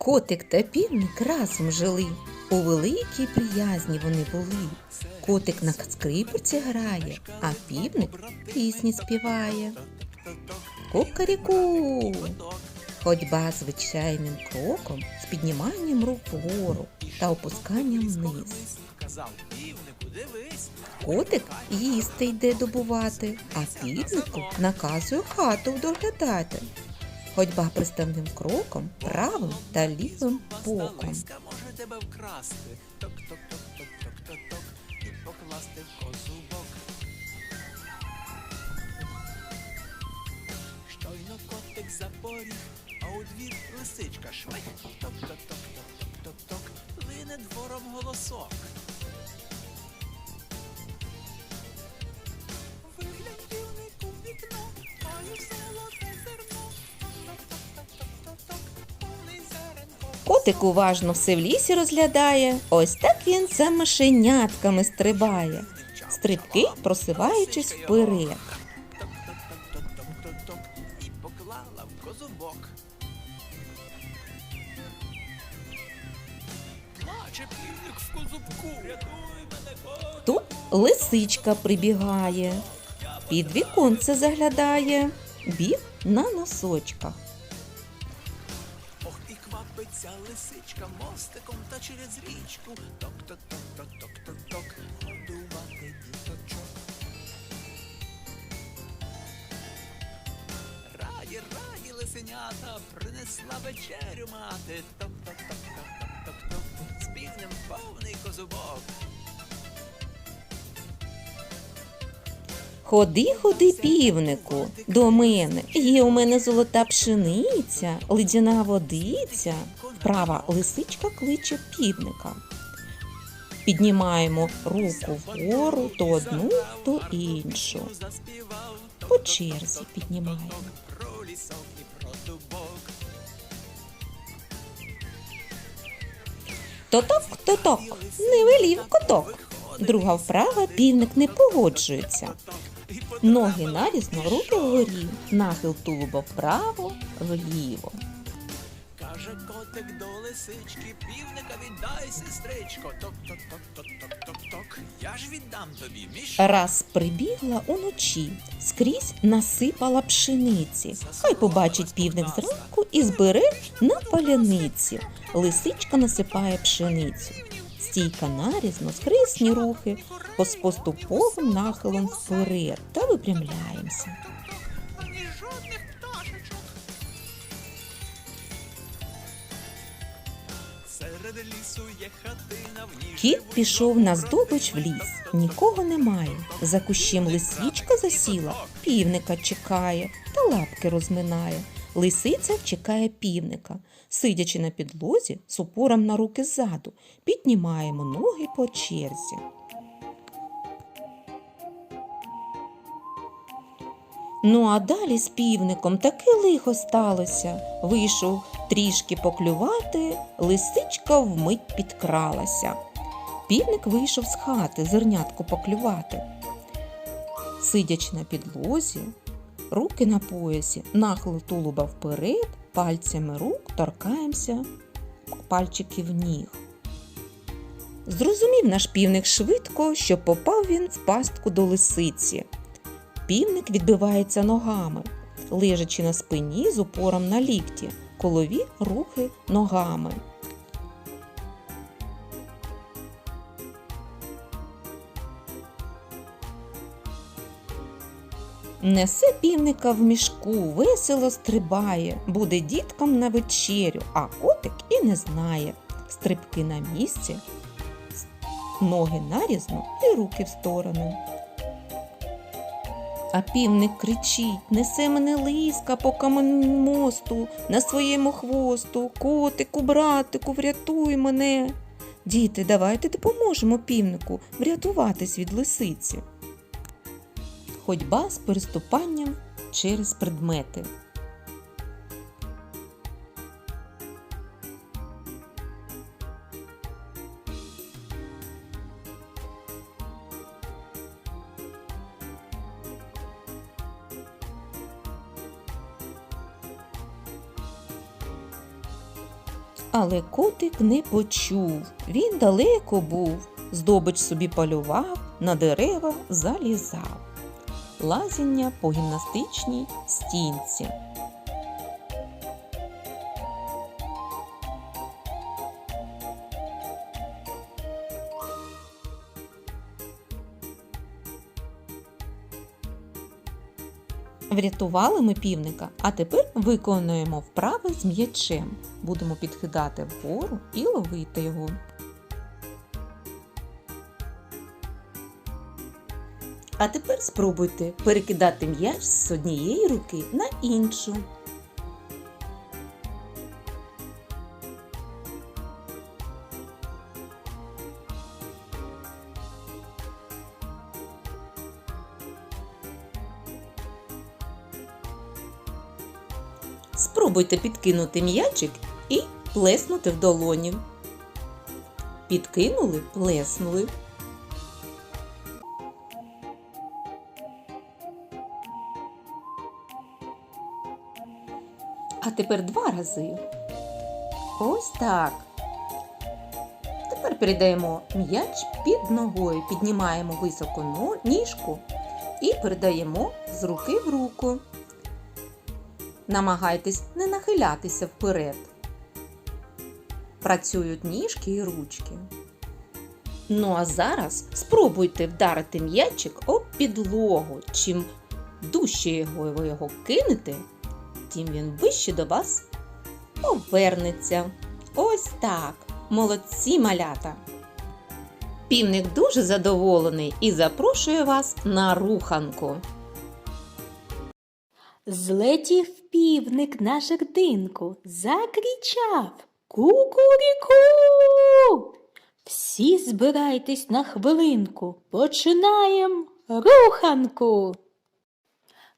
Котик та півник разом жили. У великій приязні вони були. Котик на скрипці грає, а півник пісні співає. Кукаріку. Ходьба звичайним кроком з підніманням рук вгору та опусканням вниз. Котик їсти йде добувати, а півнику наказує хату доглядати. Ходьба приставним кроком, правим та лівим боком. Може тебе вкрасти. Ток-ток-ток-ток-ток-ток і покласти в козубок. Щойно котик запоріг, а у двір лисичка швидь. Ток-ток-ток-ток-ток-ток. Лине двором голосок. Котик уважно все в лісі розглядає. Ось так він за мишенятками стрибає. Стрибки, просиваючись вперед. Тут лисичка прибігає, під віконце заглядає, біг на носочках. Ох, лисичка мостиком та через річку. Ток-ток-ток-ток-ток-ток. Годувати діточок. Раді, раді лисенята, принесла вечерю мати. Ток-ток-ток-ток-ток-ток. З півнем повний козубок. Ходи, ходи, півнику, до мене. Є у мене золота пшениця, ледяна водиця. Права лисичка кличе півника. Піднімаємо руку вгору то одну, то іншу. По черзі піднімаємо. Тоток, тоток, не велів коток. Друга вправа півник не погоджується. Ноги нарізно, руки вгорі, нахил тулуба вправо, вліво. Каже котик до лисички, півника віддай, сестричко. Ток-ток-ток-ток-ток-ток. Я ж віддам тобі мішок. Раз прибігла уночі, скрізь насипала пшениці. Хай побачить півник зранку і збере на паляниці. Лисичка насипає пшеницю. Стійка нарізно, скрисні рухи, з поступовим нахилом вперед та випрямляємося. Кіт пішов на здобич в ліс. Нікого немає. За кущем лисичка засіла, півника чекає та лапки розминає. Лисиця чекає півника. Сидячи на підлозі, з упором на руки ззаду, піднімаємо ноги по черзі. Ну а далі з півником таке лихо сталося. Вийшов трішки поклювати, лисичка вмить підкралася. Півник вийшов з хати зернятку поклювати. Сидячи на підлозі, руки на поясі, нахил тулуба вперед, пальцями рук торкаємося пальчиків ніг. Зрозумів наш півник швидко, що попав він в пастку до лисиці. Півник відбивається ногами, лежачи на спині з упором на лікті, колові рухи ногами. Несе півника в мішку, весело стрибає, буде діткам на вечерю, а котик і не знає. Стрибки на місці, ноги нарізно і руки в сторону. А півник кричить, несе мене лиска по каменному мосту, на своєму хвосту, котику, братику, врятуй мене. Діти, давайте допоможемо півнику врятуватись від лисиці. Ходьба з переступанням через предмети. Але котик не почув, він далеко був, здобич собі полював, на дерева залізав. Лазіння по гімнастичній стінці. Врятували ми півника, а тепер виконуємо вправи з м'ячем. Будемо підкидати вгору і ловити його. А тепер спробуйте перекидати м'яч з однієї руки на іншу. Спробуйте підкинути м'ячик і плеснути в долоні. Підкинули, плеснули. Тепер два рази. Ось так. Тепер передаємо м'яч під ногою, піднімаємо високо ніжку і передаємо з руки в руку. Намагайтесь не нахилятися вперед. Працюють ніжки і ручки. Ну а зараз спробуйте вдарити м'ячик об підлогу. Чим дужче його ви його кинете, тим він вище до вас повернеться. Ось так. Молодці малята. Півник дуже задоволений і запрошує вас на руханку. Злетів півник на жердинку, закричав Кукуріку. Всі збирайтесь на хвилинку, починаєм руханку.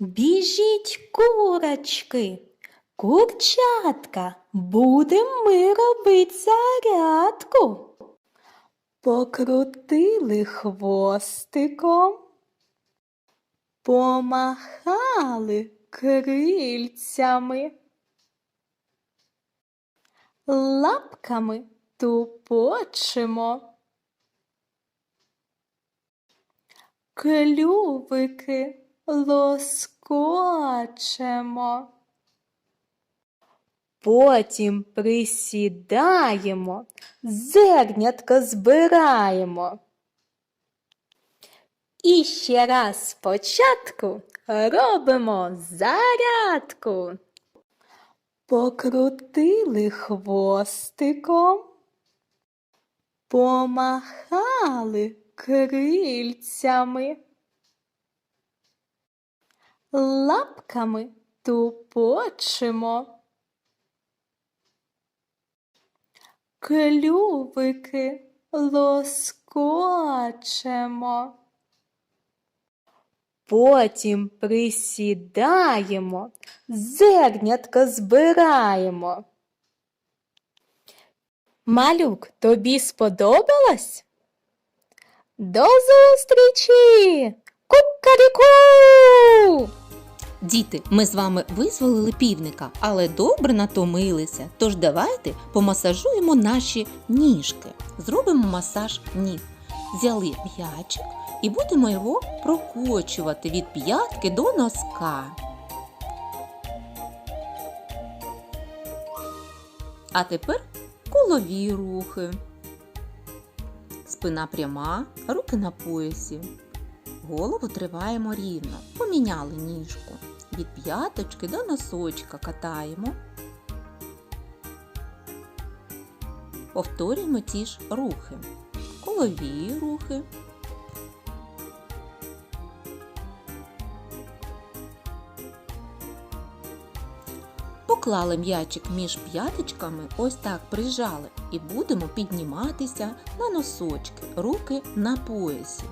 Біжіть, курочки, курчатка, будем ми робить зарядку. Покрутили хвостиком, помахали крильцями, лапками тупочимо, клювики лоскочемо. Потім присідаємо, зернятка збираємо. І ще раз спочатку робимо зарядку. Покрутили хвостиком, помахали крильцями, лапками тупочимо. Клювики лоскочемо. Потім присідаємо, зернятка збираємо. Малюк, тобі сподобалось? До зустрічі! Кукаріку! Діти, ми з вами визволили півника, але добре натомилися. Тож давайте помасажуємо наші ніжки. Зробимо масаж ніг. Взяли м'ячик і будемо його прокочувати від п'ятки до носка. А тепер колові рухи. Спина пряма, руки на поясі. Голову триваємо рівно. Поміняли ніжку. Від п'яточки до носочка катаємо. Повторюємо ті ж рухи. Колові рухи. Поклали м'ячик між п'яточками, ось так прижали, і будемо підніматися на носочки, руки на поясі.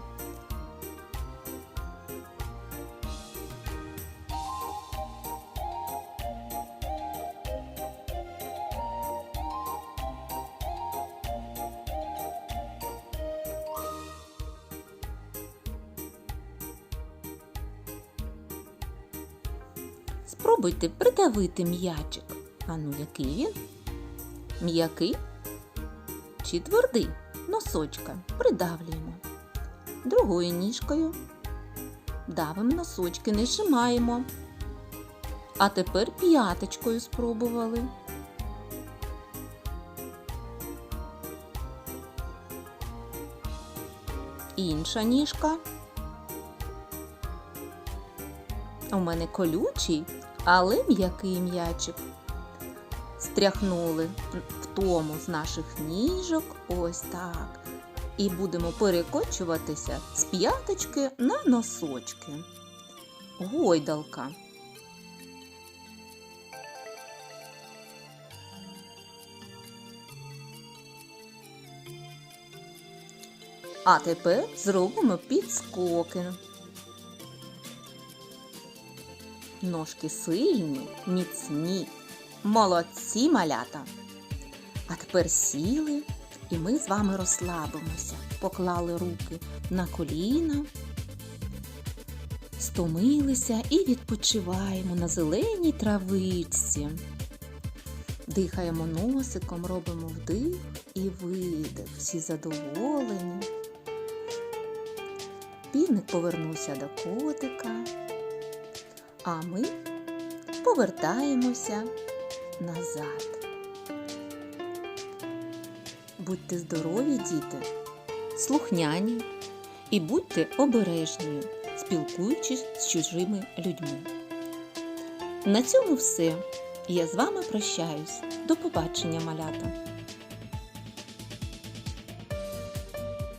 Спробуйте придавити м'ячик. А ну, який він? М'який чи твердий носочка придавлюємо. Другою ніжкою давимо носочки, не зжимаємо. А тепер п'яточкою спробували. Інша ніжка. У мене колючий, але м'який м'ячик. Стряхнули втому з наших ніжок, ось так. І будемо перекочуватися з п'яточки на носочки. Гойдалка. А тепер зробимо підскоки. Ножки сильні, міцні, молодці малята. А тепер сіли, і ми з вами розслабимося, поклали руки на коліна, стомилися і відпочиваємо на зеленій травичці. Дихаємо носиком, робимо вдих і видих. Всі задоволені. Півник повернувся до котика, а ми повертаємося назад. Будьте здорові, діти, слухняні і будьте обережні, спілкуючись з чужими людьми. На цьому все. Я з вами прощаюсь. До побачення, малята!